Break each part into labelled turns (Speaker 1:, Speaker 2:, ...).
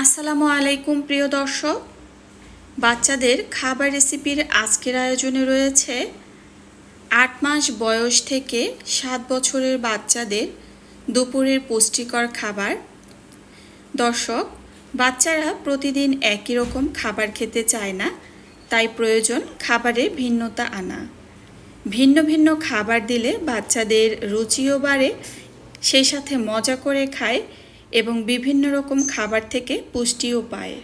Speaker 1: আসসালামু আলাইকুম, প্রিয় দর্শক। বাচ্চাদের খাবার রেসিপির আজকের আয়োজনে রয়েছে আট মাস বয়স থেকে সাত বছরের বাচ্চাদের দুপুরের পুষ্টিকর খাবার। দর্শক, বাচ্চারা প্রতিদিন একই রকম খাবার খেতে চায় না, তাই প্রয়োজন খাবারে ভিন্নতা আনা। ভিন্ন ভিন্ন খাবার দিলে বাচ্চাদের রুচিও বাড়ে, সেই সাথে মজা করে খায় এবং বিভিন্ন রকম খাবার থেকে পুষ্টিও পায়।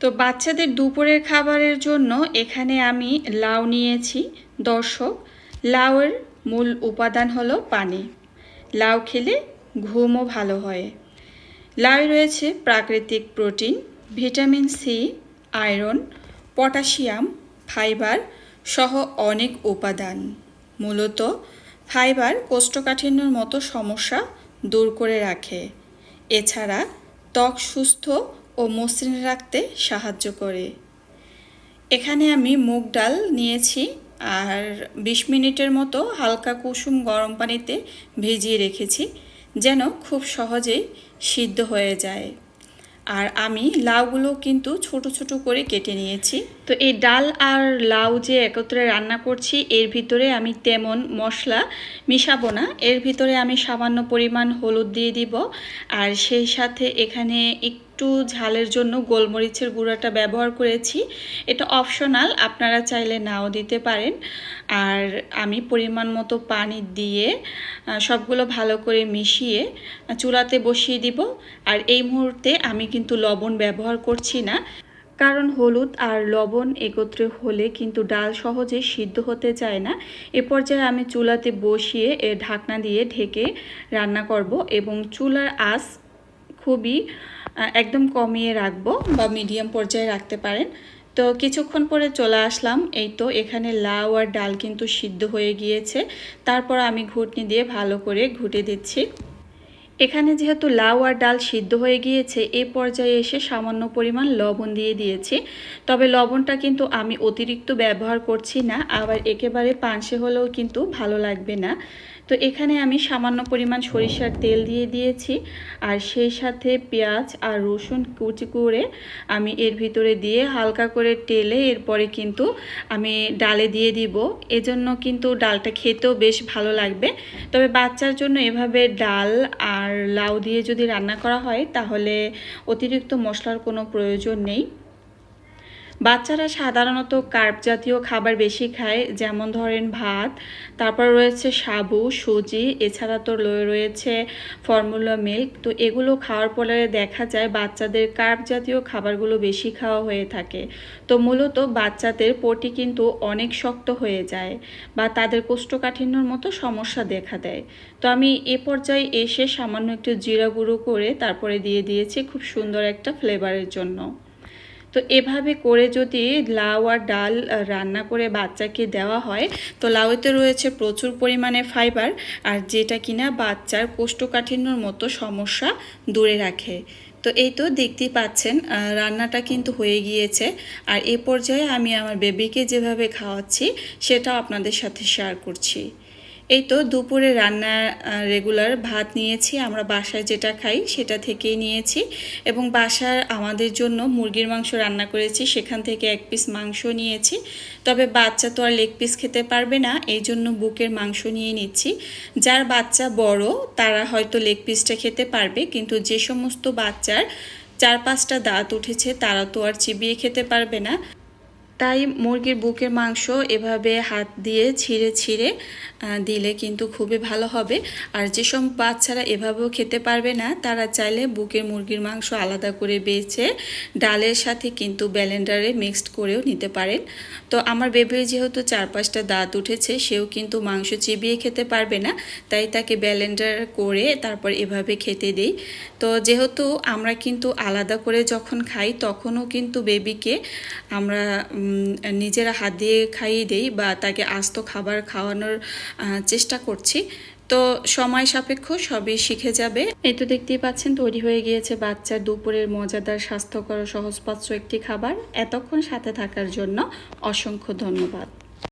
Speaker 1: তো বাচ্চাদের দুপুরের খাবারের জন্য এখানে আমি লাউ নিয়েছি। দর্শক, লাউয়ের মূল উপাদান হলো পানি। লাউ খেলে ঘুমও ভালো হয়। লাউ রয়েছে প্রাকৃতিক protein, vitamin C, iron, potassium, fibre সহ অনেক উপাদান। মূলত ফাইবার কোষ্ঠকাঠিন্যর মতো সমস্যা দূর করে রাখে। এছাড়া ত্বক সুস্থ ও মসৃণ রাখতে সাহায্য করে। এখানে আমি মুগ ডাল নিয়েছি আর বিশ মিনিটের মতো হালকা কুসুম গরম পানিতে ভিজিয়ে রেখেছি যেন খুব সহজেই সিদ্ধ হয়ে যায়। আর আমি লাউগুলো কিন্তু ছোট ছোট করে কেটে নিয়েছি। তো এই ডাল আর লাউ যে একত্রে রান্না করছি, এর ভিতরে আমি তেমন মশলা মিশাবো না। এর ভিতরে আমি সামান্য পরিমাণ হলুদ দিয়ে দিব। আর সেই সাথে এখানে একটু ঝালের জন্য গোলমরিচের গুঁড়াটা ব্যবহার করেছি। এটা অপশনাল আপনারা চাইলে নাও দিতে পারেন। আর আমি পরিমাণ মতো পানি দিয়ে সবগুলো ভালো করে মিশিয়ে চুলাতে বসিয়ে দিব। আর এই মুহূর্তে আমি কিন্তু লবণ ব্যবহার করছি না। কারণ হলুদ আর লবণ একত্রে হলে কিন্তু ডাল সহজে সিদ্ধ হতে চায় না। এ পর্যায়ে আমি চুলাতে বসিয়ে, এ, ঢাকনা দিয়ে ঢেকে রান্না করব এবং চুলার আঁচ খুবই একদম কমিয়ে রাখব বা মিডিয়াম পর্যায়ে রাখতে পারেন। তো কিছুক্ষণ পরে চলে আসলাম। এই তো এখানে লাউ আর ডাল কিন্তু সিদ্ধ হয়ে গিয়েছে। তারপর আমি ঘুটনি দিয়ে ভালো করে ঘুটে দিচ্ছি। এখানে যেহেতু লাউ আর ডাল সিদ্ধ হয়ে গিয়েছে এই পর্যায়ে এসে সামান্য পরিমাণ লবণ দিয়ে দিয়েছি। তবে লবণটা কিন্তু আমি অতিরিক্ত ব্যবহার করছি না, আবার একেবারে পানসে হলেও কিন্তু ভালো লাগবে না। তো এখানে আমি সামান্য পরিমাণ সরিষার তেল দিয়ে দিয়েছি। আর সেই সাথে পেঁয়াজ আর রসুন কুচি করে আমি এর ভিতরে দিয়ে হালকা করে টেলে এরপরে কিন্তু আমি ডালে দিয়ে দিব। এজন্য কিন্তু ডালটা খেতেও বেশ ভালো লাগবে। তবে বাচ্চার জন্য এভাবে ডাল আর লাউ দিয়ে যদি রান্না করা হয়, তাহলে অতিরিক্ত মশলার কোনো প্রয়োজন নেই। বাচ্চারা সাধারণত কার্প জাতীয় খাবার বেশি খায়, যেমন ধরেন ভাত। তারপর রয়েছে সাবু, সুজি, এছাড়া তো রয়েছে ফর্মুলা মিল্ক তো এগুলো খাওয়ার পরে দেখা যায় বাচ্চাদের কার্প জাতীয় খাবারগুলো বেশি খাওয়া হয়ে থাকে। তো মূলত বাচ্চাদের পটি কিন্তু অনেক শক্ত হয়ে যায় বা তাদের কোষ্ঠকাঠিন্যর মতো সমস্যা দেখা দেয়। তো আমি এ পর্যায়ে এসে সামান্য একটু জিরা গুঁড়ো করে তারপরে দিয়ে দিয়েছি খুব সুন্দর একটা ফ্লেভারের জন্য। তো এভাবে করে যদি লাউ আর ডাল রান্না করে বাচ্চাকে দেওয়া হয়, তো লাউতে রয়েছে প্রচুর পরিমাণে ফাইবার আর যেটা কিনা বাচ্চার কোষ্ঠকাঠিন্যর মতো সমস্যা দূরে রাখে। তো এই তো দেখতেই পাচ্ছেন রান্নাটা কিন্তু হয়ে গিয়েছে। আর এ পর্যায়ে আমি আমার বেবিকে যেভাবে খাওয়াচ্ছি, সেটাও আপনাদের সাথে শেয়ার করছি। এই তো দুপুরে রান্না রেগুলার ভাত নিয়েছি, আমরা বাসায় যেটা খাই সেটা থেকেই নিয়েছি এবং বাসার আমাদের জন্য মুরগির মাংস রান্না করেছি, সেখান থেকে এক পিস মাংস নিয়েছি। তবে বাচ্চা তো আর লেগ পিস খেতে পারবে না, এই জন্য বুকের মাংস নিয়ে নিচ্ছি। যার বাচ্চা বড়, তারা হয়তো লেগ পিসটা খেতে পারবে, কিন্তু যে সমস্ত বাচ্চার চার পাঁচটা দাঁত উঠেছে, তারা তো আর চিবিয়ে খেতে পারবে না। তাই মুরগির বুকের মাংস এভাবে হাত দিয়ে ছিঁড়ে ছিঁড়ে দিলে কিন্তু খুবই ভালো হবে। আর যেসব বাচ্চারা এভাবেও খেতে পারবে না, তারা চাইলে বুকের মুরগির মাংস আলাদা করে বেছে ডালের সাথে কিন্তু ব্যালেন্ডারে মিক্সড করেও নিতে পারেন। তো আমার বেবির যেহেতু চার পাঁচটা দাঁত উঠেছে, সেও কিন্তু মাংস চিবিয়ে খেতে পারবে না, তাই তাকে ব্যালেন্ডার করে তারপর এভাবে খেতে দেই। তো যেহেতু আমরা কিন্তু আলাদা করে যখন খাই, তখনও কিন্তু বেবিকে আমরা নিজেরা হাত দিয়ে খাইয়ে দেই বা তাকে আস্ত খাবার খাওয়ানোর চেষ্টা করছি। তো সময় সাপেক্ষ সবই শিখে যাবে। এই তো দেখতেই পাচ্ছেন, তৈরি হয়ে গিয়েছে বাচ্চার দুপুরের মজাদার, স্বাস্থ্যকর সহজপাচ্য একটি খাবার। এতক্ষণ সাথে থাকার জন্য অসংখ্য ধন্যবাদ।